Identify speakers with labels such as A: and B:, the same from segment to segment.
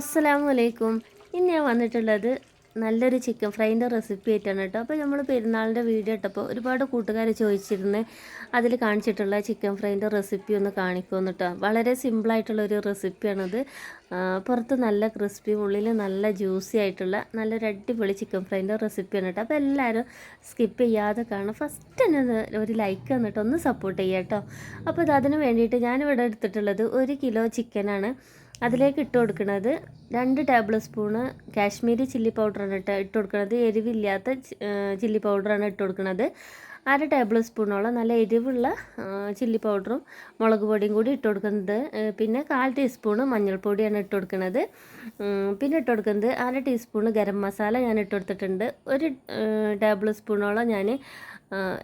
A: അസ്സലാമു അലൈക്കും ഇന്ന് ഞാൻ വന്നിട്ടുള്ളത് നല്ലൊരു ചിക്കൻ ഫ്രൈന്റെ റെസിപ്പി ആയിട്ടാണ് കേട്ടോ. അപ്പോൾ നമ്മൾ പെരുന്നാളിന്റെ വീഡിയോ ഇട്ടപ്പോൾ ഒരുപാട് കൂട്ടുകാർ ചോദിച്ചിരുന്ന് അതിൽ കാണിച്ചിട്ടുള്ള ചിക്കൻ ഫ്രൈന്റെ റെസിപ്പി ഒന്ന് കാണിക്കുമെന്ന് കേട്ടോ വളരെ സിമ്പിളായിട്ടുള്ളൊരു റെസിപ്പിയാണിത് പുറത്ത് നല്ല ക്രിസ്പി ഉള്ളിൽ നല്ല ജ്യൂസി ആയിട്ടുള്ള നല്ലൊരു അടിപൊളി ചിക്കൻ ഫ്രൈന്റെ റെസിപ്പിയാണ് കേട്ടോ അപ്പോൾ എല്ലാവരും സ്കിപ്പ് ചെയ്യാതെ കാണും. ഫസ്റ്റ് തന്നെ ഒരു ലൈക്ക് തന്നിട്ട് ഒന്ന് സപ്പോർട്ട് ചെയ്യാം കേട്ടോ അപ്പോൾ അതിന് വേണ്ടിയിട്ട് ഞാനിവിടെ എടുത്തിട്ടുള്ളത് ഒരു കിലോ ചിക്കനാണ് അതിലേക്ക് ഇട്ട് കൊടുക്കുന്നത് രണ്ട് ടേബിൾ സ്പൂണ് കാശ്മീരി ചില്ലി പൗഡറാണ് ഇട്ട് ഇട്ട് കൊടുക്കുന്നത് എരിവില്ലാത്ത ചില്ലി പൗഡറാണ് ഇട്ട് കൊടുക്കുന്നത് അര ടേബിൾ സ്പൂണോളം നല്ല എരിവുള്ള ചില്ലി പൗഡറും മുളക് പൊടിയും കൂടി ഇട്ട് കൊടുക്കുന്നത് പിന്നെ കാൽ ടീസ്പൂണ് മഞ്ഞൾപ്പൊടിയാണ് ഇട്ട് കൊടുക്കുന്നത് പിന്നെ ഇട്ട് കൊടുക്കുന്നത് അര ടീസ്പൂണ് ഗരം മസാല ഞാൻ ഇട്ട് കൊടുത്തിട്ടുണ്ട്. ഒരു ടേബിൾ സ്പൂണോളം ഞാൻ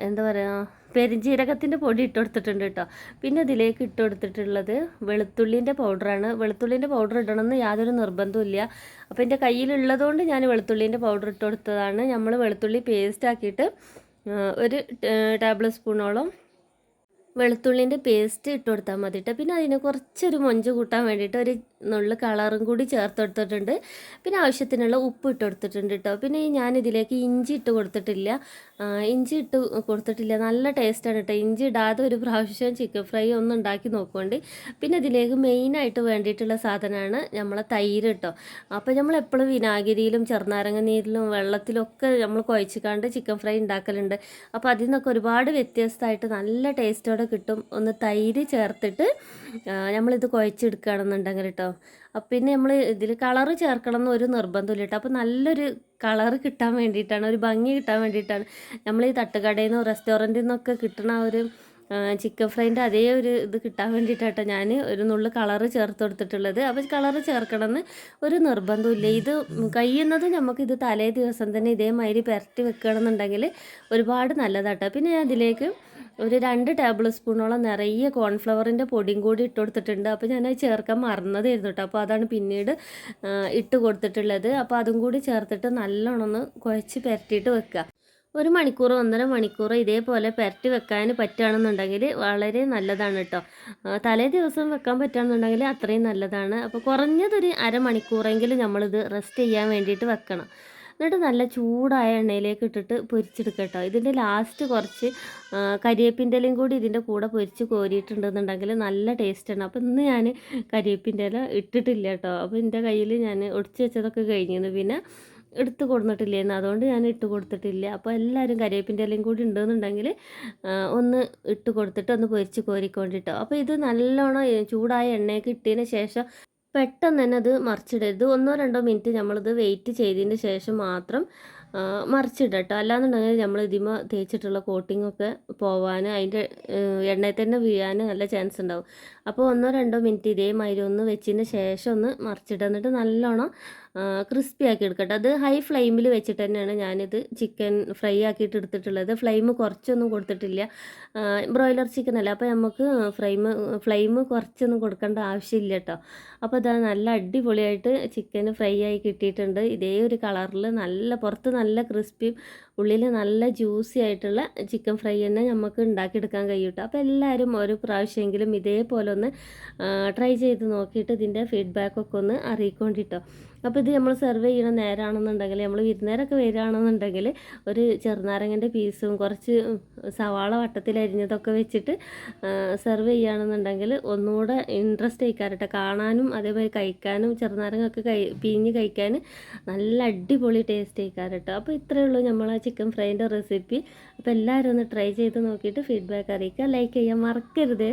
A: എന്താ പറയുക പെരിഞ്ജീരകത്തിന്റെ പൊടി ഇട്ട് കൊടുത്തിട്ടുണ്ട് കേട്ടോ. പിന്നെ ഇതിലേക്ക് ഇട്ട് കൊടുത്തിട്ടുള്ളത് വെളുത്തുള്ളിന്റെ പൗഡറാണ്. വെളുത്തുള്ളിന്റെ പൗഡർ ഇടണമെന്ന് യാതൊരു നിർബന്ധവും ഇല്ല. അപ്പോൾ എന്റെ കയ്യിലുള്ളതുകൊണ്ട് ഞാൻ വെളുത്തുള്ളിന്റെ പൗഡർ ഇട്ട് കൊടുത്തതാണ് നമ്മൾ വെളുത്തുള്ളി പേസ്റ്റ് ആക്കിയിട്ട് ഒരു ടേബിൾ സ്പൂണോളം വെളുത്തുള്ളിന്റെ പേസ്റ്റ് ഇട്ട് കൊടുത്താൽ മതി കേട്ടോ. പിന്നെ അതിന് കുറച്ചൊരു മൊഞ്ച് കൂട്ടാൻ വേണ്ടിയിട്ട് ഒരു നുള്ളു കളറും കൂടി ചേർത്ത് കൊടുത്തിട്ടുണ്ട് പിന്നെ ആവശ്യത്തിനുള്ള ഉപ്പ് ഇട്ട് കൊടുത്തിട്ടുണ്ട് കേട്ടോ പിന്നെ ഞാൻ ഇതിലേക്ക് ഇഞ്ചി ഇട്ട് കൊടുത്തിട്ടില്ല. ഇഞ്ചി ഇട്ട് കൊടുത്തിട്ടില്ല. നല്ല ടേസ്റ്റാണ് കേട്ടോ ഇഞ്ചി ഇടാതെ ഒരു പ്രാവശ്യം ചിക്കൻ ഫ്രൈ ഒന്ന് ഉണ്ടാക്കി നോക്കുകൊണ്ട് പിന്നെ ഇതിലേക്ക് മെയിനായിട്ട് വേണ്ടിയിട്ടുള്ള സാധനമാണ് നമ്മളെ തൈര് കേട്ടോ അപ്പോൾ നമ്മൾ എപ്പോഴും വിനാഗിരിയിലും ചെറുനാരങ്ങ നീരിലും വെള്ളത്തിലൊക്കെ നമ്മൾ കുഴച്ചിക്കാണ്ട് ചിക്കൻ ഫ്രൈ ഉണ്ടാക്കലുണ്ട്. അപ്പോൾ അതിൽ നിന്നൊക്കെ ഒരുപാട് വ്യത്യസ്തമായിട്ട് നല്ല ടേസ്റ്റോടെ കിട്ടും. ഒന്ന് തൈര് ചേർത്തിട്ട് നമ്മളിത് കുഴച്ചെടുക്കുകയാണെന്നുണ്ടെങ്കിൽ കേട്ടോ അപ്പം പിന്നെ നമ്മൾ ഇതിൽ കളറ് ചേർക്കണം എന്ന് ഒരു നിർബന്ധമില്ല കേട്ടോ അപ്പോൾ നല്ലൊരു കളറ് കിട്ടാൻ വേണ്ടിയിട്ടാണ് ഒരു ഭംഗി കിട്ടാൻ വേണ്ടിയിട്ടാണ് നമ്മൾ ഈ തട്ടുകടയിൽ നിന്നോ റെസ്റ്റോറന്റിൽ നിന്നൊക്കെ കിട്ടണ ഒരു ചിക്കൻ ഫ്രൈന്റെ അതേ ഒരു ഇത് കിട്ടാൻ വേണ്ടിയിട്ടാട്ടോ ഞാൻ ഒരു നുള്ളു കളറ് ചേർത്ത് കൊടുത്തിട്ടുള്ളത്. അപ്പോൾ കളറ് ചേർക്കണമെന്ന് ഒരു നിർബന്ധമില്ല ഇത് കഴിയുന്നത് നമുക്ക് ഇത് തലേ ദിവസം തന്നെ ഇതേമാതിരി പുരട്ടി വെക്കുകയാണെന്നുണ്ടെങ്കിൽ ഒരുപാട് നല്ലതാട്ടോ. പിന്നെ ഞാൻ അതിലേക്ക് ഒരു രണ്ട് ടേബിൾ സ്പൂണോളം നിറയെ കോൺഫ്ലവറിന്റെ പൊടിയും കൂടി ഇട്ട് കൊടുത്തിട്ടുണ്ട് അപ്പോൾ ഞാൻ അത് ചേർക്കാൻ മറന്നതായിരുന്നു കേട്ടോ അപ്പോൾ അതാണ് പിന്നീട് ഇട്ട് കൊടുത്തിട്ടുള്ളത്. അപ്പോൾ അതും കൂടി ചേർത്തിട്ട് നല്ലോണം ഒന്ന് കുഴച്ച് പെരട്ടിയിട്ട് വെക്കുക ഒരു മണിക്കൂർ ഒന്നര മണിക്കൂർ ഇതേപോലെ പെരട്ടി വെക്കാൻ പറ്റുകയാണെന്നുണ്ടെങ്കിൽ വളരെ നല്ലതാണ് കേട്ടോ തലേ ദിവസം വെക്കാൻ പറ്റുകയാണെന്നുണ്ടെങ്കിൽ അത്രയും നല്ലതാണ്. അപ്പോൾ കുറഞ്ഞതൊരു അരമണിക്കൂറെങ്കിലും നമ്മളിത് റെസ്റ്റ് ചെയ്യാൻ വേണ്ടിയിട്ട് വെക്കണം. എന്നിട്ട് നല്ല ചൂടായ എണ്ണയിലേക്ക് ഇട്ടിട്ട് പൊരിച്ചെടുക്കുക കേട്ടോ ഇതിന്റെ ലാസ്റ്റ് കുറച്ച് കരിവേപ്പിന്റെ ഇലയും കൂടി ഇതിന്റെ കൂടെ പൊരിച്ച് കോരിയിട്ടുണ്ടെന്നുണ്ടെങ്കിൽ നല്ല ടേസ്റ്റാണ് അപ്പോൾ ഇന്ന് ഞാൻ കരിവേപ്പിന്റെ ഇല ഇട്ടിട്ടില്ല കേട്ടോ അപ്പോൾ എന്റെ കയ്യിൽ ഞാൻ ഒടിച്ച് വെച്ചതൊക്കെ കഴിഞ്ഞിരുന്നു. പിന്നെ എടുത്ത് കൊടുത്തിട്ടില്ലായിരുന്നു അതുകൊണ്ട് ഞാൻ ഇട്ട് കൊടുത്തിട്ടില്ല. അപ്പോൾ എല്ലാവരും കരിവേപ്പിന്റെ ഇലയും കൂടി ഉണ്ടെന്നുണ്ടെങ്കിൽ ഒന്ന് ഇട്ട് കൊടുത്തിട്ട് ഒന്ന് പൊരിച്ച് കോരിക്കൊണ്ടിട്ടോ. അപ്പോൾ ഇത് നല്ലോണം ചൂടായ എണ്ണയൊക്കെ ഇട്ടതിന് ശേഷം പെട്ടെന്ന് തന്നെ അത് മറിച്ചിടരുത്. ഒന്നോ രണ്ടോ മിനിറ്റ് നമ്മളിത് വെയിറ്റ് ചെയ്തതിന് ശേഷം മാത്രം മറിച്ചിടട്ടോ അല്ലാന്നുണ്ടെങ്കിൽ നമ്മൾ ഇതിമ തേച്ചിട്ടുള്ള കോട്ടിങ്ങൊക്കെ പോവാൻ അതിന്റെ എണ്ണയിൽ തന്നെ വീഴാൻ നല്ല ചാൻസ് ഉണ്ടാവും. അപ്പോൾ ഒന്നോ രണ്ടോ മിനിറ്റ് ഇതേമാതിരി ഒന്ന് വെച്ചതിന് ശേഷം ഒന്ന് മറിച്ചിട്ട് എന്നിട്ട് നല്ലോണം ക്രിസ്പി ആക്കി എടുക്കട്ടെ അത് ഹൈ ഫ്ലെയിമിൽ വെച്ചിട്ട് തന്നെയാണ് ഞാനിത് ചിക്കൻ ഫ്രൈ ആക്കിയിട്ട് എടുത്തിട്ടുള്ളത്. ഫ്ലെയിം കുറച്ചൊന്നും കൊടുത്തിട്ടില്ല. ബ്രോയിലർ ചിക്കൻ അല്ല. അപ്പോൾ നമുക്ക് ഫ്ലെയിം ഫ്ലെയിം കുറച്ചൊന്നും കൊടുക്കേണ്ട ആവശ്യമില്ല കേട്ടോ. അപ്പോൾ അത് നല്ല അടിപൊളിയായിട്ട് ചിക്കൻ ഫ്രൈ ആയി കിട്ടിയിട്ടുണ്ട്. ഇതേ ഒരു കളറിൽ നല്ല പുറത്ത് നല്ല ക്രിസ്പിയും ഉള്ളിൽ നല്ല ജ്യൂസി ആയിട്ടുള്ള ചിക്കൻ ഫ്രൈ തന്നെ നമുക്ക് ഉണ്ടാക്കിയെടുക്കാൻ കഴിയൂട്ടോ അപ്പോൾ എല്ലാവരും ഒരു പ്രാവശ്യമെങ്കിലും ഇതേപോലെ ഒന്ന് ട്രൈ ചെയ്ത് നോക്കിയിട്ട് ഇതിന്റെ ഫീഡ്ബാക്കൊക്കെ ഒന്ന് അറിയിക്കൊണ്ടിട്ടോ. അപ്പോൾ ഇത് നമ്മൾ സെർവ് ചെയ്യണ നേരമാണെന്നുണ്ടെങ്കിൽ നമ്മൾ വിരുന്നേരൊക്കെ വരികയാണെന്നുണ്ടെങ്കിൽ ഒരു ചെറുനാരങ്ങന്റെ പീസും കുറച്ച് സവാള വട്ടത്തിൽ അരിഞ്ഞതൊക്കെ വെച്ചിട്ട് സെർവ് ചെയ്യുകയാണെന്നുണ്ടെങ്കിൽ ഒന്നുകൂടെ ഇൻട്രസ്റ്റ് ആയിക്കാരട്ടെ. കാണാനും അതേപോലെ കഴിക്കാനും ചെറുനാരങ്ങൊക്കെ കഴി പിഴിഞ്ഞ് കഴിക്കാൻ നല്ല അടിപൊളി ടേസ്റ്റ് ആയിക്കാരട്ടോ. അപ്പോൾ ഇത്രയേ ഉള്ളൂ നമ്മൾ ചിക്കൻ ഫ്രൈന്റെ റെസിപ്പി അപ്പോൾ എല്ലാവരും ഒന്ന് ട്രൈ ചെയ്ത് നോക്കിയിട്ട് ഫീഡ്ബാക്ക് അറിയിക്കുക. ലൈക്ക് ചെയ്യാൻ മറക്കരുത്.